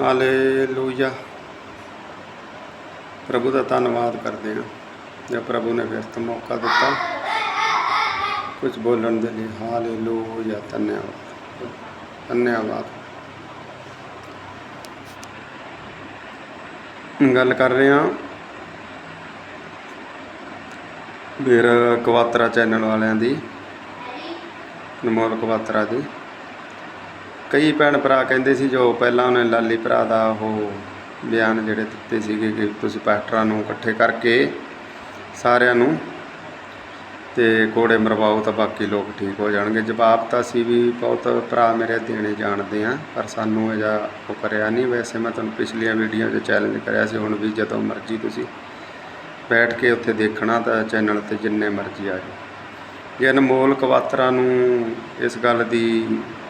Hallelujah. ਪ੍ਰਭੂ ਦਾ ਧੰਨਵਾਦ ਕਰਦੇ ਹਾਂ ਜੇ ਪ੍ਰਭੂ ਨੇ ਫਿਰ ਤੋਂ ਮੌਕਾ ਦਿੱਤਾ। ਕੁਝ ਬੋਲਣ ਦੇ ਲਈ ਹਾਲੇਲੂਇਆ, ਧੰਨਵਾਦ। ਧੰਨਵਾਦ। ਗੱਲ ਕਰ ਰਹੇ ਹਾਂ ਵੀਰ ਕਵਾਤਰਾ ਚੈਨਲ ਵਾਲਿਆਂ ਦੀ, ਅਨਮੋਲ ਕਵਾਤਰਾ ਦੀ। ਕਈ ਭੈਣ ਭਰਾ ਕਹਿੰਦੇ ਸੀ ਜੋ ਪਹਿਲਾਂ ਉਹਨੇ ਲਾਲੀ ਭਰਾ ਦਾ ਉਹ ਬਿਆਨ ਜਿਹੜੇ ਦਿੱਤੇ ਸੀਗੇ ਕਿ ਤੁਸੀਂ ਪਾਸਟਰਾਂ ਨੂੰ ਇਕੱਠੇ ਕਰਕੇ ਸਾਰਿਆਂ ਨੂੰ ਤੇ ਕੋੜੇ ਮਰਵਾਓ ਤਾਂ ਬਾਕੀ ਲੋਕ ਠੀਕ ਹੋ ਜਾਣਗੇ। ਜਵਾਬ ਤਾਂ ਅਸੀਂ ਵੀ ਬਹੁਤ ਭਰਾ ਮੇਰੇ ਦੇਣੇ ਜਾਣਦੇ ਆ, ਪਰ ਸਾਨੂੰ ਇਹ ਜਿਹਾ ਉਹ ਕਰਿਆ ਨਹੀਂ। ਵੈਸੇ ਮੈਂ ਤੁਹਾਨੂੰ ਪਿਛਲੀਆਂ ਵੀਡੀਓ 'ਚ ਚੈਲੰਜ ਕਰਿਆ ਸੀ, ਹੁਣ ਵੀ ਜਦੋਂ ਮਰਜ਼ੀ ਤੁਸੀਂ ਬੈਠ ਕੇ ਉੱਥੇ ਦੇਖਣਾ ਤਾਂ ਚੈਨਲ ਤੇ ਜਿੰਨੇ ਮਰਜ਼ੀ ਆ ਜਾਓ। ਜੇ ਅਨਮੋਲ ਕਵਾਤਰਾ ਨੂੰ ਇਸ ਗੱਲ ਦੀ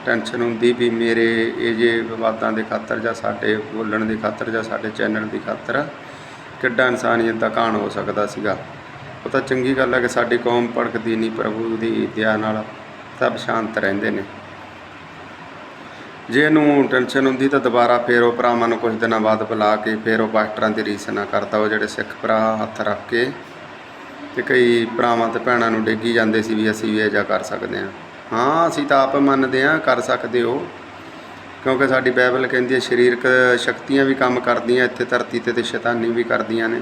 ਟੈਨਸ਼ਨ ਹੁੰਦੀ ਵੀ ਮੇਰੇ ਇਹ ਜੇ ਵਿਵਾਦਾਂ ਦੇ ਖਾਤਰ ਜਾਂ ਸਾਡੇ ਬੋਲਣ ਦੀ ਖਾਤਰ ਜਾਂ ਸਾਡੇ ਚੈਨਲ ਦੀ ਖਾਤਰ ਕਿੱਡਾ ਇਨਸਾਨੀਅਤ ਦਾ ਕਾਣ ਹੋ ਸਕਦਾ ਸੀਗਾ। ਉਹ ਤਾਂ ਚੰਗੀ ਗੱਲ ਹੈ ਕਿ ਸਾਡੀ ਕੌਮ ਭੜਕਦੀ ਨਹੀਂ, ਪ੍ਰਭੂ ਦੀ ਦਇਆ ਨਾਲ ਸਭ ਸ਼ਾਂਤ ਰਹਿੰਦੇ ਨੇ। ਜੇ ਇਹਨੂੰ ਟੈਨਸ਼ਨ ਹੁੰਦੀ ਤਾਂ ਦੁਬਾਰਾ ਫੇਰ ਉਹ ਭਰਾਵਾਂ ਨੂੰ ਕੁਝ ਦਿਨਾਂ ਬਾਅਦ ਬੁਲਾ ਕੇ ਫੇਰ ਉਹ ਪਾਸਟਰਾਂ ਦੀ ਰੀਸ ਨਾ ਕਰਦਾ, ਉਹ ਜਿਹੜੇ ਸਿੱਖ ਭਰਾ ਹੱਥ ਰੱਖ ਕੇ ਤੇ ਕਈ ਭਰਾਵਾਂ ਤੇ ਭੈਣਾਂ ਨੂੰ ਡੇਗੀ ਜਾਂਦੇ ਸੀ ਵੀ ਅਸੀਂ ਵੀ ਇਹ ਜਿਹਾ ਕਰ ਸਕਦੇ ਹਾਂ। ਹਾਂ, ਅਸੀਂ ਤਾਂ ਆਪ ਮੰਨਦੇ ਹਾਂ, ਕਰ ਸਕਦੇ ਹੋ। ਕਿਉਂਕਿ ਸਾਡੀ ਬਾਈਬਲ ਕਹਿੰਦੀ ਹੈ, ਸਰੀਰਕ ਸ਼ਕਤੀਆਂ ਵੀ ਕੰਮ ਕਰਦੀਆਂ, ਇੱਥੇ ਧਰਤੀ ਤੇ ਤੇ ਸ਼ੈਤਾਨੀ ਵੀ ਕਰਦੀਆਂ ਨੇ।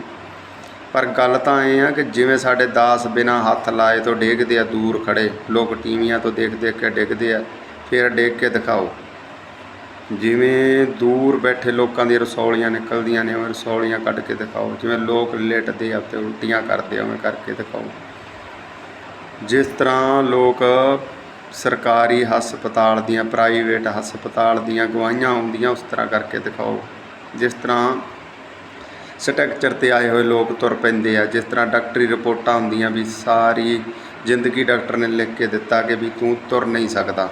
ਪਰ ਗੱਲ ਤਾਂ ਇਹ ਆ ਕਿ ਜਿਵੇਂ ਸਾਡੇ ਦਾਸ ਬਿਨਾ ਹੱਥ ਲਾਏ ਤੋਂ ਡੇਗਦੇ ਆ, ਦੂਰ ਖੜੇ ਲੋਕ ਟੀਵੀਆਂ ਤੋਂ ਦੇਖ ਦੇਖ ਕੇ ਡਿੱਗਦੇ ਆ, ਫਿਰ ਡੇਗ ਕੇ ਦਿਖਾਓ। ਜਿਵੇਂ ਦੂਰ ਬੈਠੇ ਲੋਕਾਂ ਦੀਆਂ ਰਸੌਲੀਆਂ ਨਿਕਲਦੀਆਂ ਨੇ, ਉਹ ਰਸੌਲੀਆਂ ਕੱਢ ਕੇ ਦਿਖਾਓ। ਜਿਵੇਂ ਲੋਕ ਲੇਟਦੇ ਆ ਤੇ ਉਲਟੀਆਂ ਕਰਦੇ ਆ, ਉਵੇਂ ਕਰਕੇ ਦਿਖਾਓ। ਜਿਸ ਤਰ੍ਹਾਂ ਲੋਕ ਸਰਕਾਰੀ ਹਸਪਤਾਲ ਦੀਆਂ ਪ੍ਰਾਈਵੇਟ ਹਸਪਤਾਲ ਦੀਆਂ ਗਵਾਹੀਆਂ ਆਉਂਦੀਆਂ ਉਸ ਤਰ੍ਹਾਂ ਕਰਕੇ ਦਿਖਾਓ। ਜਿਸ ਤਰ੍ਹਾਂ ਸਟਰਕਚਰ ਤੇ ਆਏ ਹੋਏ ਲੋਕ ਤੁਰ ਪੈਂਦੇ ਆ, ਜਿਸ ਤਰ੍ਹਾਂ ਡਾਕਟਰੀ ਰਿਪੋਰਟਾਂ ਹੁੰਦੀਆਂ ਵੀ ਸਾਰੀ ਜ਼ਿੰਦਗੀ ਡਾਕਟਰ ਨੇ ਲਿਖ ਕੇ ਦਿੱਤਾ ਕਿ ਵੀ ਤੂੰ ਤੁਰ ਨਹੀਂ ਸਕਦਾ।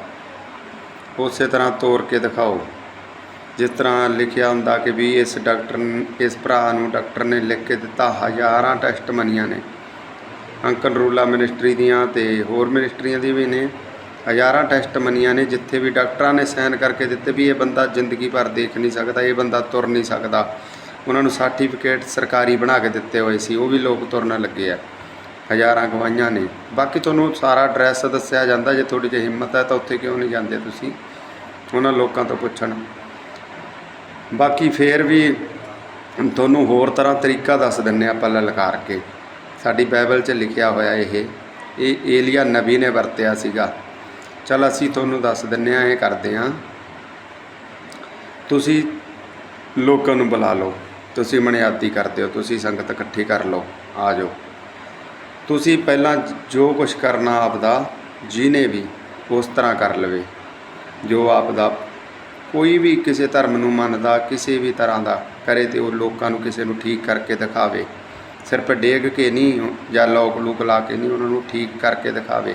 ਉਸੇ ਤਰ੍ਹਾਂ ਤੋਰ ਕੇ ਦਿਖਾਓ। ਜਿਸ ਤਰ੍ਹਾਂ ਲਿਖਿਆ ਹੁੰਦਾ ਕਿ ਵੀ ਇਸ ਡਾਕਟਰ ਇਸ ਭਰਾ ਨੂੰ ਡਾਕਟਰ ਨੇ ਲਿਖ ਕੇ ਦਿੱਤਾ, ਹਜ਼ਾਰਾਂ ਟੈਸਟ ਮਨੀਆਂ ਨੇ। ਅੰਕਲ ਰੂਲਾ ਮਿਨਿਸਟਰੀ ਦੀਆਂ ਤੇ ਹੋਰ ਮਿਨਿਸਟਰੀਆਂ ਦੀ ਵੀ ਨੇ। ਹਜ਼ਾਰਾਂ ਟੈਸਟ ਮੰਨੀਆਂ ਨੇ ਜਿੱਥੇ ਵੀ ਡਾਕਟਰਾਂ ਨੇ ਸਾਈਨ ਕਰਕੇ ਦਿੱਤੇ ਵੀ ਇਹ ਬੰਦਾ ਜ਼ਿੰਦਗੀ ਭਰ ਦੇਖ ਨਹੀਂ ਸਕਦਾ, ਇਹ ਬੰਦਾ ਤੁਰ ਨਹੀਂ ਸਕਦਾ। ਉਹਨਾਂ ਨੂੰ ਸਰਟੀਫਿਕੇਟ ਸਰਕਾਰੀ ਬਣਾ ਕੇ ਦਿੱਤੇ ਹੋਏ ਸੀ, ਉਹ ਵੀ ਲੋਕ ਤੁਰਨ ਲੱਗੇ ਆ। ਹਜ਼ਾਰਾਂ ਗਵਾਈਆਂ ਨੇ। ਬਾਕੀ ਤੁਹਾਨੂੰ ਸਾਰਾ ਐਡਰੈਸ ਦੱਸਿਆ ਜਾਂਦਾ, ਜੇ ਤੁਹਾਡੀ ਜੇ ਹਿੰਮਤ ਹੈ ਤਾਂ ਉੱਥੇ ਕਿਉਂ ਨਹੀਂ ਜਾਂਦੇ ਤੁਸੀਂ? ਉਹਨਾਂ ਲੋਕਾਂ ਤੋਂ ਪੁੱਛਣ। ਬਾਕੀ ਫੇਰ ਵੀ ਤੁਹਾਨੂੰ ਹੋਰ ਤਰ੍ਹਾਂ ਤਰੀਕਾ ਦੱਸ ਦਿੰਨੇ ਆਪਾਂ ਲਲਕਾਰ ਕੇ। ਸਾਡੀ ਬਾਈਬਲ 'ਚ ਲਿਖਿਆ ਹੋਇਆ ਇਹ ਇਹ ਏਲੀਆ ਨਬੀ ਨੇ ਵਰਤਿਆ ਸੀਗਾ। ਚਲ ਅਸੀਂ ਤੁਹਾਨੂੰ ਦੱਸ ਦਿੰਨੇ ਆ, ਇਹ ਕਰਦੇ ਆ। ਤੁਸੀਂ ਲੋਕਾਂ ਨੂੰ ਬੁਲਾ ਲਓ, ਤੁਸੀਂ ਮਨਿਆਦੀ ਕਰਦੇ ਹੋ, ਤੁਸੀਂ ਸੰਗਤ ਇਕੱਠੀ ਕਰ ਲਓ, ਆ ਜਾਓ। ਤੁਸੀਂ ਪਹਿਲਾਂ ਜੋ ਕੁਝ ਕਰਨਾ ਆਪਦਾ, ਜਿਹਨੇ ਵੀ ਉਸ ਤਰ੍ਹਾਂ ਕਰ ਲਵੇ। ਜੋ ਆਪਦਾ ਕੋਈ ਵੀ ਕਿਸੇ ਧਰਮ ਨੂੰ ਮੰਨਦਾ, ਕਿਸੇ ਵੀ ਤਰ੍ਹਾਂ ਦਾ ਕਰੇ ਤੇ ਉਹ ਲੋਕਾਂ ਨੂੰ ਕਿਸੇ ਨੂੰ ਠੀਕ ਕਰਕੇ ਦਿਖਾਵੇ। ਸਿਰਫ ਡੇਗ ਕੇ ਨਹੀਂ, ਜਾਂ ਲੋਕ ਲੂਕ ਲਾ ਕੇ ਨਹੀਂ, ਉਹਨਾਂ ਨੂੰ ਠੀਕ ਕਰਕੇ ਦਿਖਾਵੇ।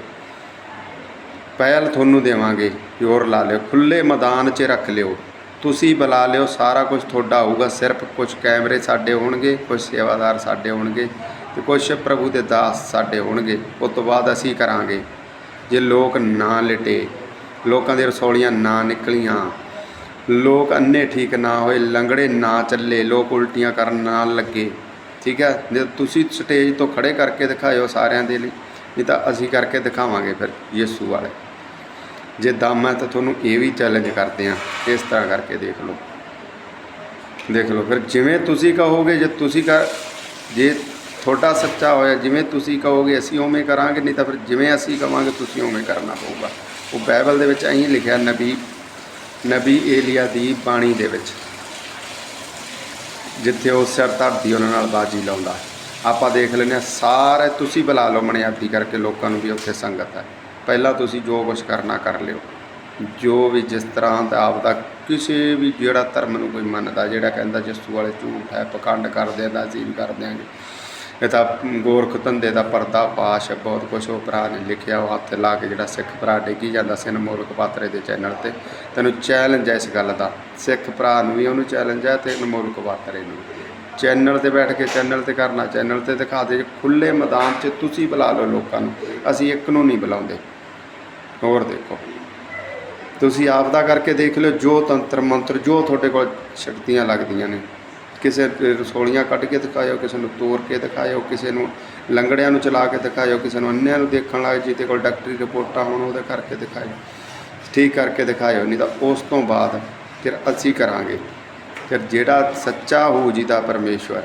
ਪਹਿਲ ਤੁਹਾਨੂੰ ਦੇਵਾਂਗੇ ਜ਼ੋਰ ਲਾ ਲਿਓ। ਖੁੱਲੇ ਮੈਦਾਨ 'ਚ ਰੱਖ ਲਿਓ। ਤੁਸੀਂ ਬੁਲਾ ਲਿਓ, ਸਾਰਾ ਕੁਝ ਤੁਹਾਡਾ ਹੋਊਗਾ। ਸਿਰਫ ਕੁਝ ਕੈਮਰੇ ਸਾਡੇ ਹੋਣਗੇ, ਕੁਝ ਸੇਵਾਦਾਰ ਸਾਡੇ ਹੋਣਗੇ ਤੇ ਕੁਝ ਪ੍ਰਭੂ ਦੇ ਦਾਸ ਸਾਡੇ ਹੋਣਗੇ। ਉਸ ਤੋਂ ਬਾਅਦ ਅਸੀਂ ਕਰਾਂਗੇ। ਜੇ ਲੋਕ ਨਾ ਲਿਟੇ, ਲੋਕਾਂ ਦੀਆਂ ਰਸੌਲੀਆਂ ਨਾ ਨਿਕਲੀਆਂ, ਲੋਕ ਅੰਨੇ ਠੀਕ ਨਾ ਹੋਏ, ਲੰਗੜੇ ਨਾ ਚੱਲੇ, ਲੋਕ ਉਲਟੀਆਂ ਕਰਨ ਨਾ ਲੱਗੇ, ਠੀਕ ਹੈ? ਜੇ ਤੁਸੀਂ ਸਟੇਜ ਤੋਂ ਖੜੇ ਕਰਕੇ ਦਿਖਾਇਓ ਸਾਰਿਆਂ ਦੇ ਲਈ, ਨਹੀਂ ਤਾਂ ਅਸੀਂ ਕਰਕੇ ਦਿਖਾਵਾਂਗੇ ਫਿਰ ਯਿਸੂ ਵਾਲੇ। ਜੇ ਦਮ ਹੈ ਤਾਂ ਤੁਹਾਨੂੰ ਇਹ ਵੀ ਚੈਲੰਜ ਕਰਦੇ ਆ ਇਸ ਤਰ੍ਹਾਂ ਕਰਕੇ ਦੇਖ ਲਓ। ਦੇਖ ਲਓ, ਫਿਰ ਜਿਵੇਂ ਤੁਸੀਂ ਕਹੋਗੇ, ਜੇ ਤੁਸੀਂ ਕਰ ਜੇ ਤੁਹਾਡਾ ਸੱਚਾ ਹੋਇਆ, ਜਿਵੇਂ ਤੁਸੀਂ ਕਹੋਗੇ, ਅਸੀਂ ਉਵੇਂ ਕਰਾਂਗੇ, ਨਹੀਂ ਤਾਂ ਫਿਰ ਜਿਵੇਂ ਅਸੀਂ ਕਵਾਂਗੇ, ਤੁਸੀਂ ਉਵੇਂ ਕਰਨਾ ਪਊਗਾ। ਉਹ ਬਾਈਬਲ ਦੇ ਵਿੱਚ ਐਂ ਲਿਖਿਆ, ਨਬੀ ਨਬੀ ਏਲੀਆ ਦੀ ਬਾਣੀ ਦੇ ਵਿੱਚ। ਜਿੱਥੇ ਉਹ ਸਿਰ ਧਰਤੀ ਉਹਨਾਂ ਨਾਲ ਬਾਜੀ ਲਾਉਂਦਾ। ਆਪਾਂ ਦੇਖ ਲੈਂਦੇ ਹਾਂ, ਸਾਰੇ ਤੁਸੀਂ ਬੁਲਾ ਲਓ ਮਨਿਆਦੀ ਕਰਕੇ, ਲੋਕਾਂ ਨੂੰ ਵੀ ਉੱਥੇ ਸੰਗਤ ਹੈ। ਪਹਿਲਾਂ ਤੁਸੀਂ ਜੋ ਕੁਝ ਕਰਨਾ ਕਰ ਲਿਓ। ਜੋ ਵੀ ਜਿਸ ਤਰ੍ਹਾਂ ਦਾ ਆਪਦਾ ਕਿਸੇ ਵੀ ਜਿਹੜਾ ਧਰਮ ਨੂੰ ਕੋਈ ਮੰਨਦਾ, ਜਿਹੜਾ ਕਹਿੰਦਾ ਯਿਸੂ ਵਾਲੇ ਝੂਠ ਹੈ, ਪਖੰਡ ਕਰਦੇ ਦਾ ਅਸੀਂ ਵੀ ਕਰ ਦਿਆਂਗੇ ਇਹ ਤਾਂ ਗੋਰਖ ਧੰਦੇ ਦਾ ਪਰਦਾ ਪਾਸ਼ ਬਹੁਤ ਕੁਝ ਉਹ ਭਰਾ ਨੇ ਲਿਖਿਆ, ਉਹ ਹੱਥ ਲਾ ਕੇ ਜਿਹੜਾ ਸਿੱਖ ਭਰਾ ਡੇਗੀ ਜਾਂਦਾ ਸੀ ਅਨਮੋਲਕ ਪਾਤਰੇ ਦੇ ਚੈਨਲ ਤੇ। ਤੈਨੂੰ ਚੈਲੰਜ ਹੈ ਇਸ ਗੱਲ ਦਾ। ਸਿੱਖ ਭਰਾ ਨੂੰ ਵੀ ਉਹਨੂੰ ਚੈਲੰਜ ਹੈ ਤੇ ਅਨਮੋਲਕ ਪਾਤਰੇ ਨੂੰ ਚੈਨਲ ਤੇ ਬੈਠ ਕੇ ਚੈਨਲ ਤੇ ਕਰਨਾ, ਚੈਨਲ ਤੇ ਦਿਖਾ ਦੇ ਖੁੱਲੇ ਮੈਦਾਨ 'ਚ ਤੁਸੀਂ ਬੁਲਾ ਲਓ ਲੋਕਾਂ ਨੂੰ। ਅਸੀਂ ਇੱਕ ਨੂੰ ਨਹੀਂ ਬੁਲਾਉਂਦੇ। ਹੋਰ ਦੇਖੋ। ਤੁਸੀਂ ਆਪ ਦਾ ਕਰਕੇ ਦੇਖ ਲਿਓ, ਜੋ ਤੰਤਰ ਮੰਤਰ ਜੋ ਤੁਹਾਡੇ ਕੋਲ ਸ਼ਕਤੀਆਂ ਲੱਗਦੀਆਂ ਨੇ। ਕਿਸੇ ਰਸੋਲੀਆਂ ਕੱਢ ਕੇ ਦਿਖਾਇਓ, ਕਿਸੇ ਨੂੰ ਤੋੜ ਕੇ ਦਿਖਾਇਓ, ਕਿਸੇ ਨੂੰ ਲੰਗੜਿਆਂ ਨੂੰ ਚਲਾ ਕੇ ਦਿਖਾਇਓ, ਕਿਸੇ ਨੂੰ ਅੰਨਿਆਂ ਨੂੰ ਦੇਖਣ ਲੱਗ ਜਿਹਦੇ ਕੋਲ ਡਾਕਟਰੀ ਰਿਪੋਰਟਾਂ ਹੋਣ, ਉਹਦੇ ਕਰਕੇ ਦਿਖਾਇਓ। ਠੀਕ ਕਰਕੇ ਦਿਖਾਇਓ, ਨਹੀਂ ਤਾਂ ਉਸ ਤੋਂ ਬਾਅਦ ਫਿਰ ਅਸੀਂ ਕਰਾਂਗੇ। ਫਿਰ ਜਿਹੜਾ ਸੱਚਾ ਹੋ ਜਿਹਦਾ ਪਰਮੇਸ਼ਵਰ,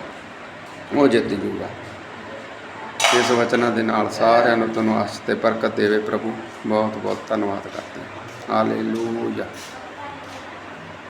ਉਹ ਜਿੱਤ ਜੂਗਾ। ਇਸ ਵਚਨਾਂ ਦੇ ਨਾਲ ਸਾਰਿਆਂ ਨੂੰ ਤੁਹਾਨੂੰ ਆਸ ਤੇ ਬਰਕਤ ਦੇਵੇ ਪ੍ਰਭੂ। ਬਹੁਤ ਬਹੁਤ ਧੰਨਵਾਦ ਕਰਦੇ ਹਾਂ। ਹਾਲੇਲੂਇਆ।